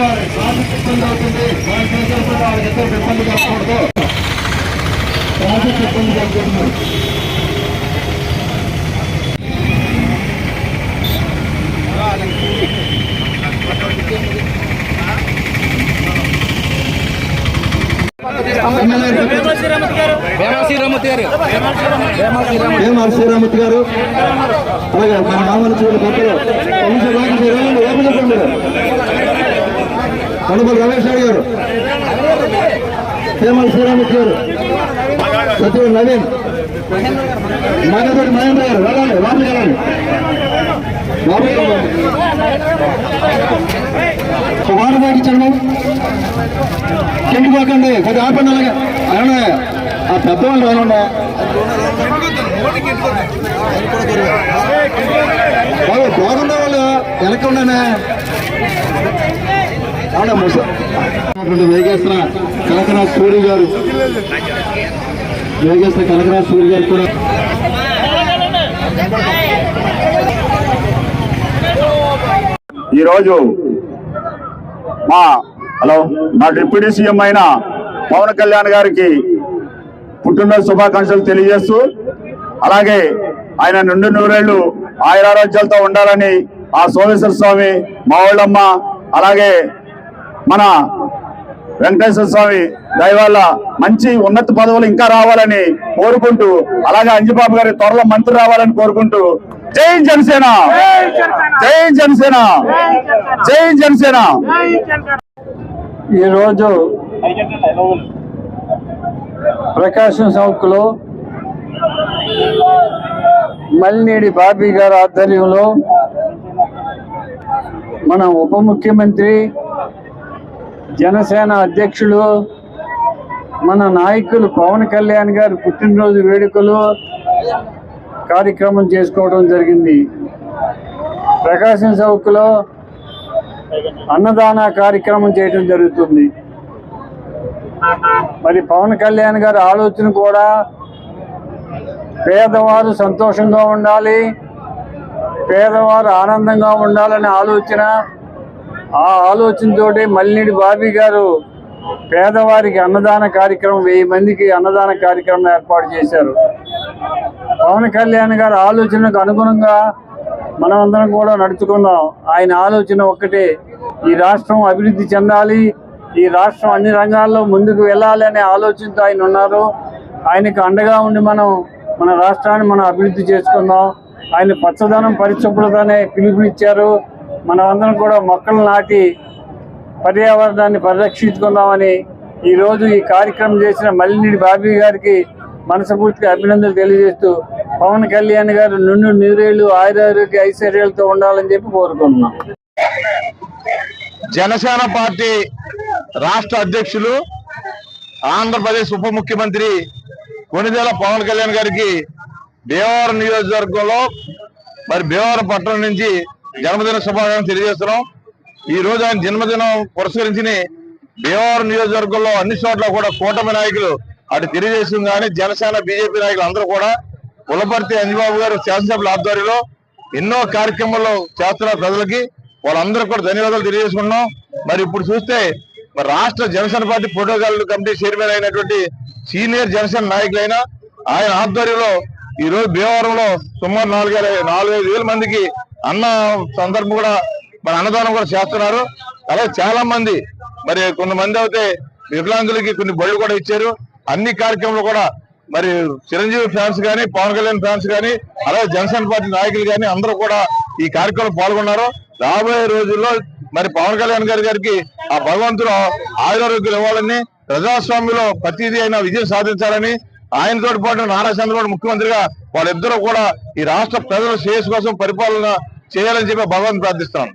చూసుకోవాలి ట్రాఫిక్ ఇబ్బంది అవుతుంది వాళ్ళు చేసేప్పుడు వాళ్ళకి ఎంతో ఇబ్బంది కలగకూడదు ట్రాఫిక్ ఇబ్బంది ఏం గారు అలాగే మన మామూలు చూడు కనుమల రమేష్ రెడ్డి గారు. హేమల శ్రీరామిక్ గారు. సచివుడు నవీన్. మగతోటి మహేంద్ర గారు. వెళ్ళండి లోపలికి వెళ్ళండి లోపలికి వెళ్ళండి సుమారు పాటించండి కిందికి పోకండి కొద్దిగా ఆపండి అలాగే. అవునా ఆ పెద్దవాళ్ళు రానున్నా బాబు బాగున్న వాళ్ళు వెనక ఉండనే వేగేశ్వర కనకరాజ్ సూరి గారు. వేగేశ్వర కనకరాజ్ సూరి గారు కూడా ఈరోజు మా హలో మా డిప్యూటీ సీఎం అయిన పవన్ కళ్యాణ్ గారికి పుట్టినరోజు శుభాకాంక్షలు తెలియజేస్తూ అలాగే ఆయన నుండి నూరేళ్ళు ఆయురారోగ్యాలతో ఉండాలని ఆ సోమేశ్వర స్వామి మా వాళ్ళమ్మ అలాగే మన వెంకటేశ్వర స్వామి దయవల్ల మంచి ఉన్నత పదవులు ఇంకా రావాలని కోరుకుంటూ అలాగే అంజబాబు గారి త్వరలో మంత్రి రావాలని కోరుకుంటూ జై జనసేన! జై జనసేన! జై జనసేన! ఈరోజు ప్రకాశం చౌక్లో మల్లినేడి బాబీ గారి ఆధ్వర్యంలో మన ఉప ముఖ్యమంత్రి జనసేన అధ్యక్షులు మన నాయకులు పవన్ కళ్యాణ్ గారి పుట్టినరోజు వేడుకలు కార్యక్రమం చేసుకోవడం జరిగింది. ప్రకాశం చౌక్లో అన్నదాన కార్యక్రమం చేయడం జరుగుతుంది. మరి పవన్ కళ్యాణ్ గారి ఆలోచన కూడా పేదవారు సంతోషంగా ఉండాలి పేదవారు ఆనందంగా ఉండాలనే ఆలోచన ఆ ఆలోచనతోటి మల్లినేడి బాబీ గారు పేదవారికి అన్నదాన కార్యక్రమం వెయ్యి మందికి అన్నదాన కార్యక్రమం ఏర్పాటు చేశారు. పవన్ కళ్యాణ్ గారి ఆలోచనకు అనుగుణంగా మనమందరం కూడా నడుచుకుందాం. ఆయన ఆలోచన ఒక్కటే ఈ రాష్ట్రం అభివృద్ధి చెందాలి ఈ రాష్ట్రం అన్ని రంగాల్లో ముందుకు వెళ్ళాలి అనే ఆలోచనతో ఆయన ఉన్నారు. ఆయనకు అండగా ఉండి మనం మన రాష్ట్రాన్ని మనం అభివృద్ధి చేసుకుందాం. ఆయన పచ్చదనం పరిశుభ్రత అనే పిలుపునిచ్చారు. మనమందరం అందరం కూడా మొక్కలు నాటి పర్యావరణాన్ని పరిరక్షించుకుందామని ఈరోజు ఈ కార్యక్రమం చేసిన మల్లినీడి బాబీ గారికి మనస్ఫూర్తిగా అభినందనలు తెలియజేస్తూ పవన్ కళ్యాణ్ గారు నుండి నీరేళ్ళు ఆయురారోగ్య ఐశ్వర్యాలతో ఉండాలని చెప్పి కోరుకుంటున్నాం. జనసేన పార్టీ రాష్ట్ర అధ్యక్షులు ఆంధ్రప్రదేశ్ ఉప ముఖ్యమంత్రి కొనిదేల పవన్ కళ్యాణ్ గారికి భీమవరం నియోజకవర్గంలో మరి భీమవరం పట్టణం నుంచి జన్మదిన శుభాకాంక్షలు తెలియజేస్తున్నాం. ఈ రోజు ఆయన జన్మదినం పురస్కరించి భీమవరం నియోజకవర్గంలో అన్ని చోట్ల కూడా కూటమి నాయకులు అటు తెలియజేసింది కానీ జనసేన బీజేపీ నాయకులు అందరూ కూడా పులపర్తి అంజబాబు గారు శాసనసభ్యుల ఆధ్వర్యంలో ఎన్నో కార్యక్రమాలు చేస్తున్నారు ప్రజలకి వాళ్ళందరూ కూడా ధన్యవాదాలు తెలియజేసుకున్నాం మరి ఇప్పుడు చూస్తే మరి రాష్ట్ర Janasena party protocol committee chairman అయినటువంటి సీనియర్ జనసేన నాయకులైన ఆయన ఆధ్వర్యంలో ఈ రోజు భీమవరంలో సుమారు నాలుగు నాలుగైదు వేల మందికి అన్న సందర్భం కూడా మన అన్నదానం కూడా చేస్తున్నారు. అలాగే చాలా మంది మరి కొంతమంది అయితే వికలాంగులకి కొన్ని బళ్ళు కూడా ఇచ్చారు. అన్ని కార్యక్రమాలు కూడా మరి చిరంజీవి ఫ్యాన్స్ కానీ పవన్ కళ్యాణ్ ఫ్యాన్స్ కానీ అలాగే జనసేన పార్టీ నాయకులు కానీ అందరూ కూడా ఈ కార్యక్రమంలో పాల్గొన్నారు. రాబోయే రోజుల్లో మరి పవన్ కళ్యాణ్ గారి గారికి ఆ భగవంతుడు ఆయురారోగ్యం ఇవ్వాలని ప్రజాస్వామ్యంలో ప్రతిదీ అయినా విజయం సాధించాలని ఆయనతో పాటు నారా చంద్రబాబు ముఖ్యమంత్రిగా వాళ్ళిద్దరూ కూడా ఈ రాష్ట్ర ప్రజల శ్రేయస్ కోసం పరిపాలన చేయాలని చెప్పి భగవాన్ ప్రార్థిస్తున్నాను